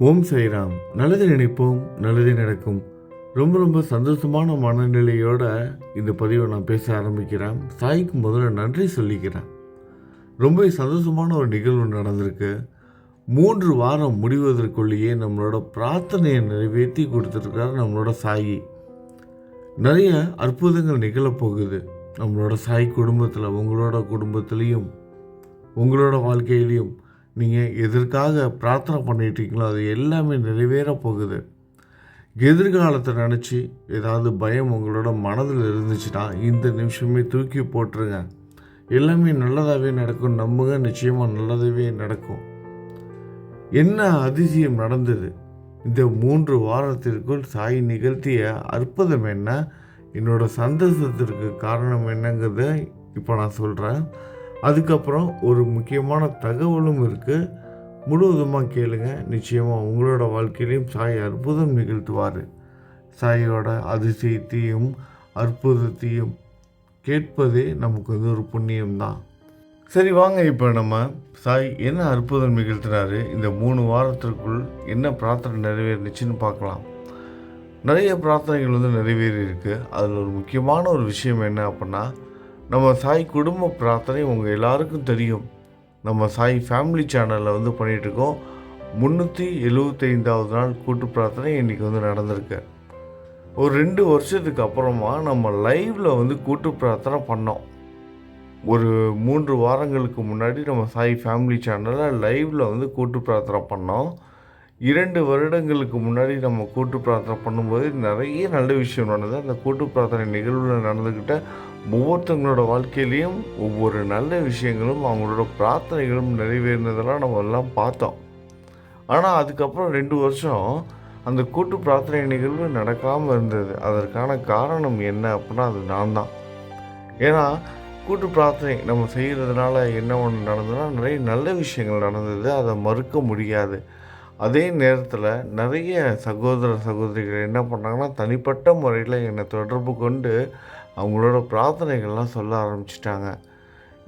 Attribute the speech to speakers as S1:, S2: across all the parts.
S1: ஓம் சைராம் நல்லது நினைப்போம் நல்லது நடக்கும். ரொம்ப ரொம்ப சந்தோஷமான மனநிலையோட இந்த பதிவை நான் பேச ஆரம்பிக்கிறேன். சாய்க்கு முதல்ல நன்றி சொல்லிக்கிறேன். ரொம்ப சந்தோஷமான ஒரு நிகழ்வு நடந்திருக்கு. மூன்று வாரம் முடிவதற்குள்ளேயே நம்மளோட பிரார்த்தனையை நிறைவேற்றி கொடுத்துருக்காரு நம்மளோட சாயி. நிறைய அற்புதங்கள் நிகழப்போகுது. நம்மளோட சாய் குடும்பத்தில் உங்களோட குடும்பத்துலேயும் உங்களோட வாழ்க்கையிலையும். நீங்கள் எதற்காக பிரார்த்தனை பண்ணிட்டீங்களோ அது எல்லாமே நிறைவேற போகுது. எதிர்காலத்தை நினச்சி ஏதாவது பயம் உங்களோட மனதில் இருந்துச்சுன்னா இந்த நிமிஷமே தூக்கி போட்டுருங்க. எல்லாமே நல்லதாகவே நடக்கும். நம்புங்க நிச்சயமாக நல்லதாகவே நடக்கும். என்ன அதிசயம் நடந்தது? இந்த மூன்று வாரத்திற்குள் சாய் நிகழ்த்திய அற்புதம் என்ன? என்னோடய சந்தோஷத்திற்கு காரணம் என்னங்கிறத இப்போ நான் சொல்கிறேன் அதுக்கப்புறம் ஒரு முக்கியமான தகவலும் இருக்குது முழுவதுமாக கேளுங்க. நிச்சயமாக உங்களோட வாழ்க்கையிலையும் சாய் அற்புதம் நிகழ்த்துவார். சாயோட அதிசயத்தையும் அற்புதத்தையும் கேட்பதே நமக்கு வந்து ஒரு புண்ணியம்தான். சரி வாங்க இப்போ நம்ம சாய் என்ன அற்புதம் நிகழ்த்தினாரு? இந்த மூணு வாரத்திற்குள் என்ன பிரார்த்தனை நிறைவேறுச்சுன்னு பார்க்கலாம். நிறைய பிரார்த்தனைகள் வந்து நிறைவேறி இருக்குது அதில் ஒரு முக்கியமான ஒரு விஷயம் என்ன அப்படின்னா நம்ம சாய் குடும்ப பிரார்த்தனை உங்கள் எல்லாருக்கும் தெரியும். நம்ம சாய் ஃபேமிலி சேனலில் வந்து பண்ணிகிட்ருக்கோம் முந்நூற்றி எழுபத்தைந்தாவது நாள் கூட்டு பிரார்த்தனை இன்றைக்கி வந்து நடந்திருக்கு. ஒரு ரெண்டு வருஷத்துக்கு அப்புறமா நம்ம லைவில் வந்து கூட்டு பிரார்த்தனை பண்ணோம். ஒரு மூன்று வாரங்களுக்கு முன்னாடி நம்ம சாய் ஃபேமிலி சேனலில் லைவில் வந்து கூட்டு பிரார்த்தனை பண்ணோம். இரண்டு வருடங்களுக்கு முன்னாடி நம்ம கூட்டு பிரார்த்தனை பண்ணும்போது நிறைய நல்ல விஷயம் நடந்தது. அந்த கூட்டு பிரார்த்தனை நிகழ்வில் நடந்துக்கிட்ட ஒவ்வொருத்தவங்களோட வாழ்க்கையிலையும் ஒவ்வொரு நல்ல விஷயங்களும் அவங்களோட பிரார்த்தனைகளும் நிறைவேறினதெல்லாம் நம்ம எல்லாம் பார்த்தோம். ஆனால் அதுக்கப்புறம் ரெண்டு வருஷம் அந்த கூட்டு பிரார்த்தனை நிகழ்வு நடக்காமல் இருந்தது. அதற்கான காரணம் என்ன அப்படின்னா அது நான் தான். ஏன்னா கூட்டு பிரார்த்தனை நம்ம செய்கிறதுனால என்ன ஒன்று நடந்ததுன்னா நிறைய நல்ல விஷயங்கள் நடந்தது. அதை மறுக்க முடியாது. அதே நேரத்தில் நிறைய சகோதர சகோதரிகள் என்ன பண்ணாங்கன்னா தனிப்பட்ட முறையில் என்னை தொடர்பு கொண்டு அவங்களோட பிரார்த்தனைகள்லாம் சொல்ல ஆரம்பிச்சிட்டாங்க.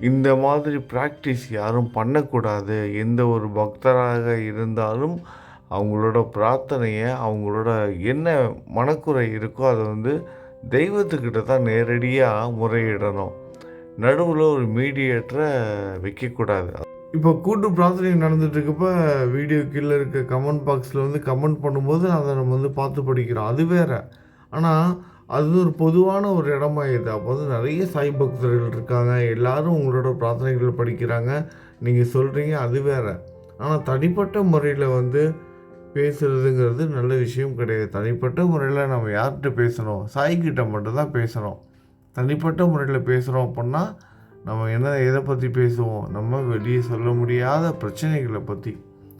S1: இந்த மாதிரி ப்ராக்டிஸ் யாரும் பண்ணக்கூடாது. எந்த ஒரு பக்தராக இருந்தாலும் அவங்களோட பிரார்த்தனையை அவங்களோட என்ன மனக்குறை இருக்கோ அதை வந்து தெய்வத்துக்கிட்ட தான் நேரடியாக முறையிடணும். நடுவில் ஒரு மீடியேட்டரை வைக்கக்கூடாது. இப்போ கூட்டு பிரார்த்தனை நடந்துட்டுருக்கப்ப வீடியோ கீழே இருக்க கமெண்ட் பாக்ஸில் வந்து கமெண்ட் பண்ணும்போது அதை நம்ம வந்து பார்த்து படிக்கிறோம். அது வேறு. ஆனால் அது ஒரு பொதுவான ஒரு இடமாயிடுது அப்போ வந்து நிறைய சாய் பக்தர்கள் இருக்காங்க. எல்லோரும் உங்களோட பிரார்த்தனைகளை படிக்கிறாங்க. நீங்கள் சொல்கிறீங்க அது வேறு. ஆனால் தனிப்பட்ட முறையில் வந்து பேசுகிறதுங்கிறது நல்ல விஷயம் கிடையாது. தனிப்பட்ட முறையில் நம்ம யார்கிட்ட பேசணும்? சாய்கிட்ட மட்டும்தான் பேசணும். தனிப்பட்ட முறையில் பேசுகிறோம் அப்படின்னா நம்ம என்ன எதை பற்றி பேசுவோம்? நம்ம வெளியே சொல்ல முடியாத பிரச்சனைகளை பற்றி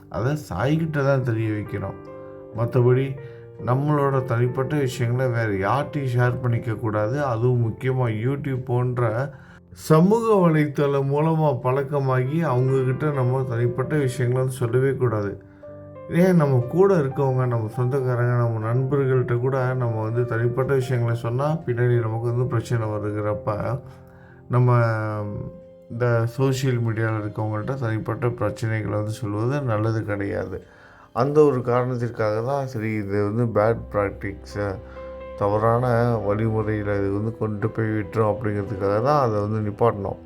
S1: அதை சாய்கிட்ட தான் தெரிய வைக்கிறோம் மற்றபடி நம்மளோட தனிப்பட்ட விஷயங்களை வேறு யார்ட்டையும் ஷேர் பண்ணிக்கக்கூடாது அதுவும் முக்கியமாக யூடியூப் போன்ற சமூக வலைத்தளம் மூலமாக பழக்கமாகி அவங்கக்கிட்ட நம்ம தனிப்பட்ட விஷயங்களை வந்து சொல்லவே கூடாது. ஏன்? நம்ம கூட இருக்கவங்க நம்ம சொந்தக்காரங்க நம்ம நண்பர்கள்ட்ட கூட நம்ம வந்து தனிப்பட்ட விஷயங்களை சொன்னால் பின்னாடி நமக்கு வந்து பிரச்சனை வருகிறப்ப நம்ம இந்த சோஷியல் மீடியாவில் இருக்கவங்கள்ட்ட தனிப்பட்ட பிரச்சனைகளை வந்து சொல்வது நல்லது கிடையாது. அந்த ஒரு காரணத்திற்காக தான் சரி இது வந்து பேட் ப்ராக்டிக்ஸை தவறான வழிமுறையில் இது வந்து கொண்டு போய் விட்டுரும் அப்படிங்கிறதுக்காக தான் அதை வந்து நிப்பாட்டினோம்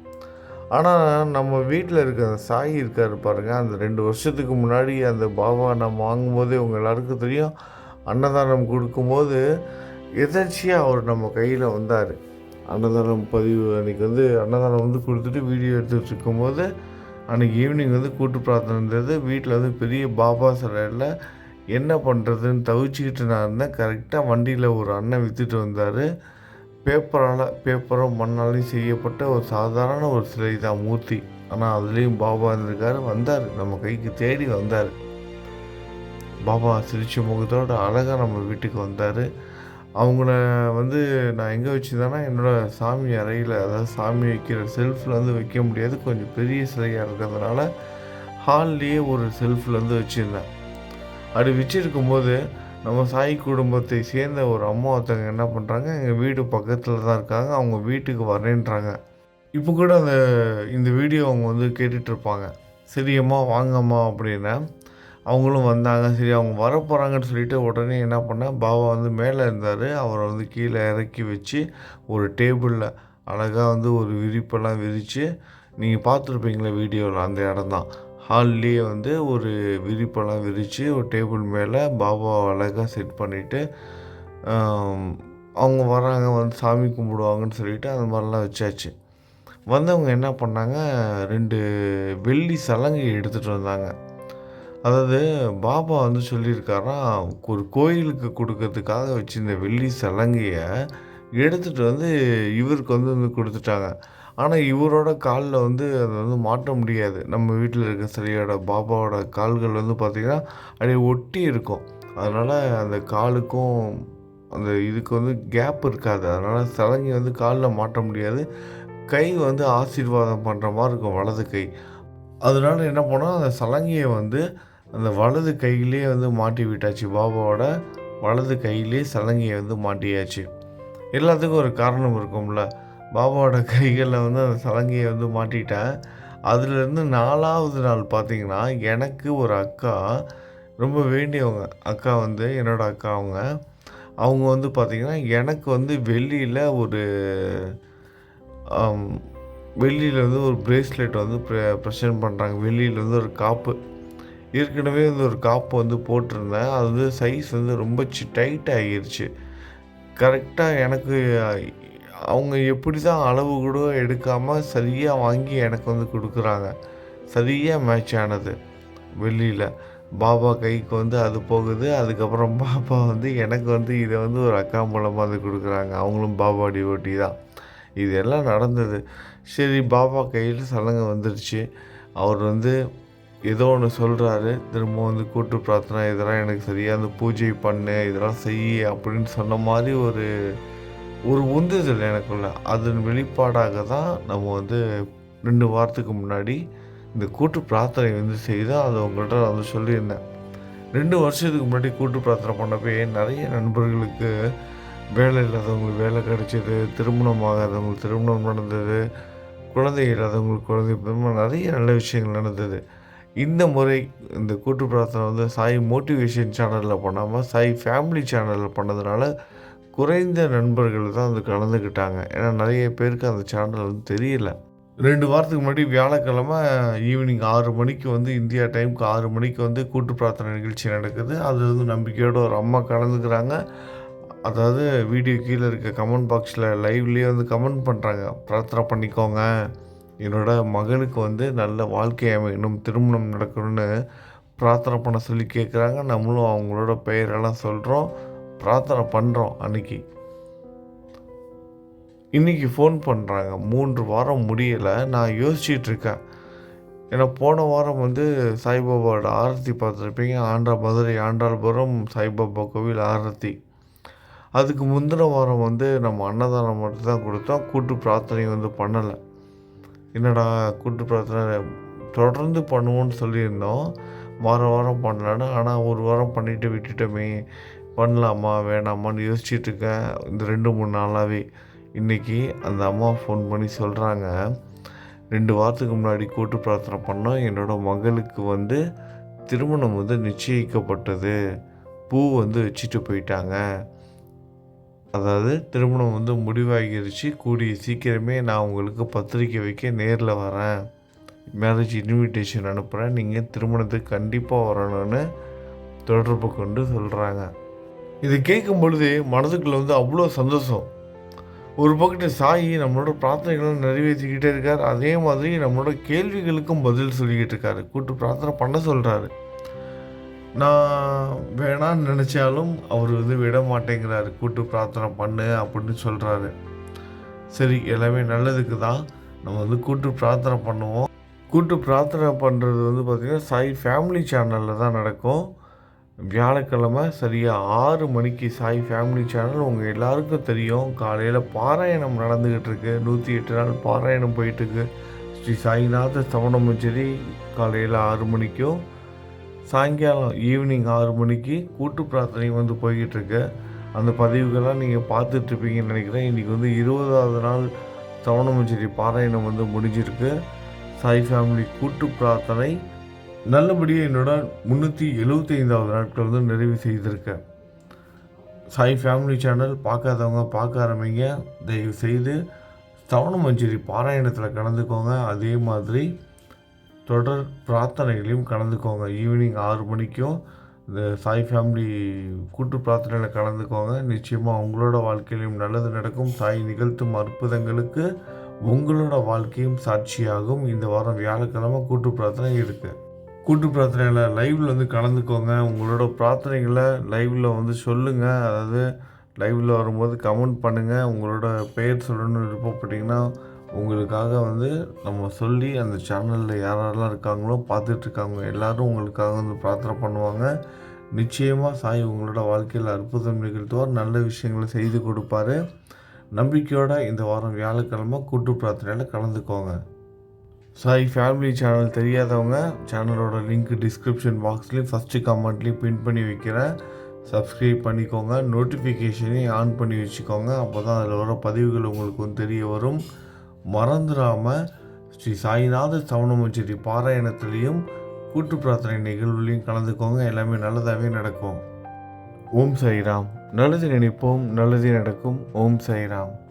S1: ஆனால் நம்ம வீட்டில் இருக்க அந்த சாய் இருக்கார் பாருங்கள் அந்த ரெண்டு வருஷத்துக்கு முன்னாடி அந்த பாபா நம்ம வாங்கும்போதே உங்கள் எல்லாருக்கும் தெரியும் அன்னதானம் கொடுக்கும்போது எதர்ச்சியாக அவர் நம்ம கையில் வந்தார். அன்னதானம் பதிவு அன்றைக்கி வந்து அன்னதானம் வந்து கொடுத்துட்டு வீடியோ எடுத்துகிட்டு இருக்கும்போது அன்றைக்கி ஈவினிங் வந்து கூட்டு பிரார்த்தனை இருந்தது. வீட்டில் வந்து பெரிய பாபா சிலையில் என்ன பண்ணுறதுன்னு தவிச்சிக்கிட்டு நான் இருந்தேன். கரெக்டாக வண்டியில் ஒரு அண்ணன் விற்றுட்டு வந்தார். பேப்பரால் பேப்பரும் மண்ணாலையும் செய்யப்பட்ட ஒரு சாதாரண ஒரு சிலை தான் மூர்த்தி. ஆனால் அதுலேயும் பாபா இருந்திருக்காரு வந்தார். நம்ம கைக்கு தேடி வந்தார். பாபா சிரிச்ச முகத்தோட அழகாக நம்ம வீட்டுக்கு வந்தார். அவங்கள வந்து நான் எங்கே வச்சுருந்தேன்னா என்னோடய சாமி அறையில் அதாவது சாமி வைக்கிற செல்ஃபில் வந்து வைக்க முடியாது. கொஞ்சம் பெரிய சிலையாக இருக்கிறதுனால ஹால்லேயே ஒரு செல்ஃபில் வந்து வச்சுருந்தேன். அப்படி வச்சுருக்கும் போது நம்ம சாய் குடும்பத்தை சேர்ந்த ஒரு அம்மா ஒருத்தவங்க என்ன பண்ணுறாங்க எங்கள் வீடு பக்கத்தில் தான் இருக்காங்க. அவங்க வீட்டுக்கு வரேன்றாங்க. இப்போ கூட அந்த இந்த வீடியோ அவங்க வந்து கேட்டுட்ருப்பாங்க சரியம்மா வாங்கம்மா அப்படின்னா அவங்களும் வந்தாங்க. சரி அவங்க வர போகிறாங்கன்னு சொல்லிட்டு உடனே என்ன பண்ணேன் பாபா வந்து மேலே இருந்தார். அவரை வந்து கீழே இறக்கி வச்சு ஒரு டேபிளில் அழகாக வந்து ஒரு விரிப்பெல்லாம் விரித்து நீங்கள் பார்த்துருப்பீங்களே வீடியோவில் அந்த இடம் தான். ஹால்லேயே வந்து ஒரு விரிப்பெல்லாம் விரித்து ஒரு டேபிள் மேலே பாபாவை அழகாக செட் பண்ணிவிட்டு அவங்க வராங்க வந்து சாமி கும்பிடுவாங்கன்னு சொல்லிட்டு அந்த மாதிரிலாம் வச்சாச்சு. வந்தவங்க என்ன பண்ணாங்க ரெண்டு வெள்ளி சலங்கை எடுத்துகிட்டு வந்தாங்க. அதாவது பாபா வந்து சொல்லியிருக்காரா ஒரு கோயிலுக்கு கொடுக்கறதுக்காக வச்சுருந்த வெள்ளி சலங்கையை எடுத்துகிட்டு வந்து இவருக்கு வந்து வந்து கொடுத்துட்டாங்க. ஆனால் இவரோட காலில் வந்து அதை வந்து மாட்ட முடியாது. நம்ம வீட்டில் இருக்க சிலையோட பாபாவோட கால்கள் வந்து பார்த்திங்கன்னா அப்படியே ஒட்டி இருக்கும். அதனால் அந்த காலுக்கும் அந்த இதுக்கு வந்து கேப் இருக்காது. அதனால் சலங்கை வந்து காலில் மாட்ட முடியாது. கை வந்து ஆசீர்வாதம் பண்ணுற மாதிரி இருக்கும் வலது கை. அதனால் என்ன பண்ணோம் அந்த சலங்கையை வந்து அந்த வலது கையிலே வந்து மாட்டி விட்டாச்சு. பாபாவோட வலது கையிலே சலங்கையை வந்து மாட்டியாச்சு. எல்லாத்துக்கும் ஒரு காரணம் இருக்கும்ல. பாபாவோட கைகளில் வந்து அந்த சலங்கையை வந்து மாட்டிட்டேன் அதுலேருந்து நாலாவது நாள் பார்த்தீங்கன்னா எனக்கு ஒரு அக்கா ரொம்ப வேண்டியவங்க. அக்கா வந்து என்னோடய அக்கா அவங்க. அவங்க வந்து பார்த்திங்கன்னா எனக்கு வந்து வெள்ளியில் ஒரு வெள்ளியில் வந்து ஒரு பிரேஸ்லெட் வந்து ப்ரெ ப்ரெசென்ட் பண்ணுறாங்க வெளியில் வந்து ஒரு காப்பு. ஏற்கனவே வந்து ஒரு காப்பு வந்து போட்டிருந்தேன். அது வந்து சைஸ் வந்து ரொம்ப சி டைட் ஆகிருச்சு. கரெக்டாக எனக்கு அவங்க எப்படி தான் அளவு கூட எடுக்காமல் சரியாக வாங்கி எனக்கு வந்து கொடுக்குறாங்க. சரியாக மேட்ச் ஆனது வெள்ளியில் பாபா கைக்கு வந்து அது போகுது. அதுக்கப்புறம் பாபா வந்து எனக்கு வந்து இதை வந்து ஒரு அக்கா மூலமாக வந்து கொடுக்குறாங்க. அவங்களும் பாபா டிவோட்டி தான். இது எல்லாம் நடந்தது. சரி பாபா கையில் சலங்கை வந்துடுச்சு அவர் வந்து ஏதோ ஒன்று சொல்கிறாரு திரும்ப வந்து கூட்டு பிரார்த்தனை இதெல்லாம் எனக்கு சரியாக அந்த பூஜை பண்ணு இதெல்லாம் செய் அப்படின்னு சொன்ன மாதிரி ஒரு ஒரு உந்துதல் எனக்குள்ள. அதன் வெளிப்பாடாக தான் நம்ம வந்து ரெண்டு வாரத்துக்கு முன்னாடி இந்த கூட்டு பிரார்த்தனை வந்து செய்தால் அதை உங்கள்கிட்ட நான் வந்து சொல்லியிருந்தேன். ரெண்டு வருஷத்துக்கு முன்னாடி கூட்டு பிரார்த்தனை பண்ணப்பே நிறைய நண்பர்களுக்கு வேலை இல்லாதவங்களுக்கு வேலை கிடைச்சது திருமணம் ஆகாதவங்களுக்கு திருமணம் நடந்தது குழந்தை இல்லாதவங்களுக்கு குழந்தை நிறைய நல்ல விஷயங்கள் நடந்தது. இந்த முறை இந்த கூட்டு பிரார்த்தனை வந்து சாய் மோட்டிவேஷன் சேனலில் பண்ணாமல் சாய் ஃபேமிலி சேனலில் பண்ணதுனால குறைந்த நண்பர்கள் தான் வந்து கலந்துக்கிட்டாங்க. ஏன்னா நிறைய பேருக்கு அந்த சேனல் வந்து தெரியல. ரெண்டு வாரத்துக்கு முன்னாடி வியாழக்கிழமை ஈவினிங் ஆறு மணிக்கு வந்து இந்தியா டைமுக்கு ஆறு மணிக்கு வந்து கூட்டு பிரார்த்தனை நிகழ்ச்சி நடக்குது. அது வந்து நம்பிக்கையோடு ஒரு அம்மா கலந்துக்கிறாங்க. அதாவது வீடியோ கீழே இருக்க கமெண்ட் பாக்ஸில் லைவ்லேயே வந்து கமெண்ட் பண்ணுறாங்க பிரார்த்தனை பண்ணிக்கோங்க. என்னோட மகனுக்கு வந்து நல்ல வாழ்க்கை அமையணும் திருமணம் நடக்கணும்னு பிரார்த்தனை பண்ண சொல்லி கேட்குறாங்க நம்மளும் அவங்களோட பெயரெல்லாம் சொல்கிறோம் பிரார்த்தனை பண்ணுறோம் அன்னைக்கு. இன்றைக்கி ஃபோன் பண்ணுறாங்க மூன்று வாரம் முடியலை. நான் யோசிச்சிட்ருக்கேன் ஏன்னா போன வாரம் வந்து சாய்பாபாவோட ஆரத்தி பார்த்துருப்பீங்க. ஆண்டா மதுரை ஆண்டாள்புரம் சாய்பாபா கோவில் ஆரத்தி. அதுக்கு முந்தின வாரம் வந்து நம்ம அன்னதானம் மட்டும் தான் கொடுத்தோம். கூட்டு பிரார்த்தனை வந்து பண்ணலை. என்னடா கூட்டு பிரார்த்தனை தொடர்ந்து பண்ணுவோன்னு சொல்லியிருந்தோம். வாரம் வாரம் பண்ணலான்னு ஆனால் ஒரு வாரம் பண்ணிவிட்டு விட்டுட்டோமே. பண்ணலாமா வேணாமான்னு யோசிச்சுட்டு இருக்கேன். இந்த ரெண்டு மூணு நாளாகவே இன்றைக்கி அந்த அம்மா ஃபோன் பண்ணி சொல்கிறாங்க ரெண்டு வாரத்துக்கு முன்னாடி கூட்டு பிரார்த்தனை பண்ணோம் என்னோடய மகளுக்கு வந்து திருமணம் வந்து நிச்சயிக்கப்பட்டது. பூ வந்து வச்சுட்டு போயிட்டாங்க. அதாவது திருமணம் வந்து முடிவாகிருச்சு. கூடிய சீக்கிரமே நான் உங்களுக்கு பத்திரிக்கை வைக்க நேரில் வரேன். மேரேஜ் இன்விடேஷன் அனுப்புகிறேன் நீங்கள் திருமணத்துக்கு கண்டிப்பாக வரணும்னு தொடர்பு கொண்டு சொல்கிறாங்க இது கேட்கும் பொழுது மனதுக்குள்ள வந்து அவ்வளோ சந்தோஷம். ஒரு பக்கத்து சாயி நம்மளோட பிரார்த்தனைகளும் நிறைவேற்றிக்கிட்டே இருக்கார். அதே மாதிரி நம்மளோட கேள்விகளுக்கும் பதில் சொல்லிக்கிட்டு இருக்காரு. கூட்டு பிரார்த்தனை பண்ண சொல்கிறாரு நான் வேணான்னு நினச்சாலும் அவர் வந்து விட மாட்டேங்கிறாரு கூட்டு பிரார்த்தனை பண்ணு அப்படின்னு சொல்கிறாரு சரி எல்லாமே நல்லதுக்கு தான். நம்ம வந்து கூட்டு பிரார்த்தனை பண்ணுவோம். கூட்டு பிரார்த்தனை பண்ணுறது வந்து பார்த்திங்கன்னா சாய் ஃபேமிலி சேனலில் தான் நடக்கும். வியாழக்கிழமை சரியாக ஆறு மணிக்கு சாய் ஃபேமிலி சேனல் உங்கள் எல்லாருக்கும் தெரியும். காலையில் பாராயணம் நடந்துக்கிட்டு இருக்கு. நூற்றி எட்டு நாள் பாராயணம் போயிட்டுருக்கு ஸ்ரீ சாய்நாத சவணமஞ்சரி காலையில் ஆறு மணிக்கும். சாயங்காலம் ஈவினிங் ஆறு மணிக்கு கூட்டு பிரார்த்தனை வந்து போய்கிட்டுருக்கு. அந்த பதிவுகள்லாம் நீங்கள் பார்த்துட்ருப்பீங்கன்னு நினைக்கிறேன். இன்றைக்கி வந்து இருபதாவது நாள் சவணமஞ்சரி பாராயணம் வந்து முடிஞ்சிருக்கு. சாய் ஃபேமிலி கூட்டு பிரார்த்தனை நல்லபடியாக என்னோட முந்நூற்றி எழுபத்தைந்தாவது நாட்கள் வந்து நிறைவு செய்திருக்கேன் சாய் ஃபேமிலி சேனல் பார்க்காதவங்க பார்க்க ஆரம்பிங்க. தயவு செய்து ஸ்தவண பாராயணத்தில் கலந்துக்கோங்க. அதே மாதிரி தொடர் பிரார்த்தனைகளையும் கலந்துக்கோங்க. ஈவினிங் ஆறு மணிக்கும் இந்த சாய் ஃபேமிலி கூட்டு பிரார்த்தனையில் கலந்துக்கோங்க. நிச்சயமாக உங்களோட வாழ்க்கையிலும் நல்லது நடக்கும். சாய் நிகழ்த்தும் அற்புதங்களுக்கு உங்களோட வாழ்க்கையும் சாட்சியாகும். இந்த வாரம் வியாழக்கிழமை கூட்டு பிரார்த்தனை இருக்குது கூட்டு பிரார்த்தனையில் லைவில் வந்து கலந்துக்கோங்க. உங்களோட பிரார்த்தனைகளை லைவில் வந்து சொல்லுங்கள் அதாவது லைவில் வரும்போது கமெண்ட் பண்ணுங்கள் உங்களோட பெயர் சொல்லணும்னு விருப்பப்பட்டிங்கன்னா உங்களுக்காக வந்து நம்ம சொல்லி அந்த சேனலில் யாரெல்லாம் இருக்காங்களோ பார்த்துட்ருக்காங்க எல்லோரும் உங்களுக்காக வந்து பிரார்த்தனை பண்ணுவாங்க. நிச்சயமாக சாய் உங்களோட வாழ்க்கையில் அற்புதம் நிகழ்த்துவார் நல்ல விஷயங்களை செய்து கொடுப்பாரு. நம்பிக்கையோட இந்த வாரம் வியாழக்கிழமை கூட்டு பிரார்த்தனையில் கலந்துக்கோங்க. சாய் ஃபேமிலி சேனல் தெரியாதவங்க சேனலோட லிங்க் டிஸ்கிரிப்ஷன் பாக்ஸ்லேயும் ஃபஸ்ட்டு கமெண்ட்லேயும் பின் பண்ணி வைக்கிறேன். சப்ஸ்கிரைப் பண்ணிக்கோங்க நோட்டிஃபிகேஷனையும் ஆன் பண்ணி வச்சுக்கோங்க. அப்போ தான் அதில் வர பதிவுகள் உங்களுக்கு வந்து தெரிய வரும். மறந்துடாமல் ஸ்ரீ சாய்நாத சவணமஞ்சரி பாராயணத்துலேயும் கூட்டு பிரார்த்தனை நிகழ்வுலையும் கலந்துக்கோங்க. எல்லாமே நல்லதாகவே நடக்கும். ஓம் சாய்ராம். நல்லது நினைப்போம் நல்லது நடக்கும். ஓம் சாய்ராம்.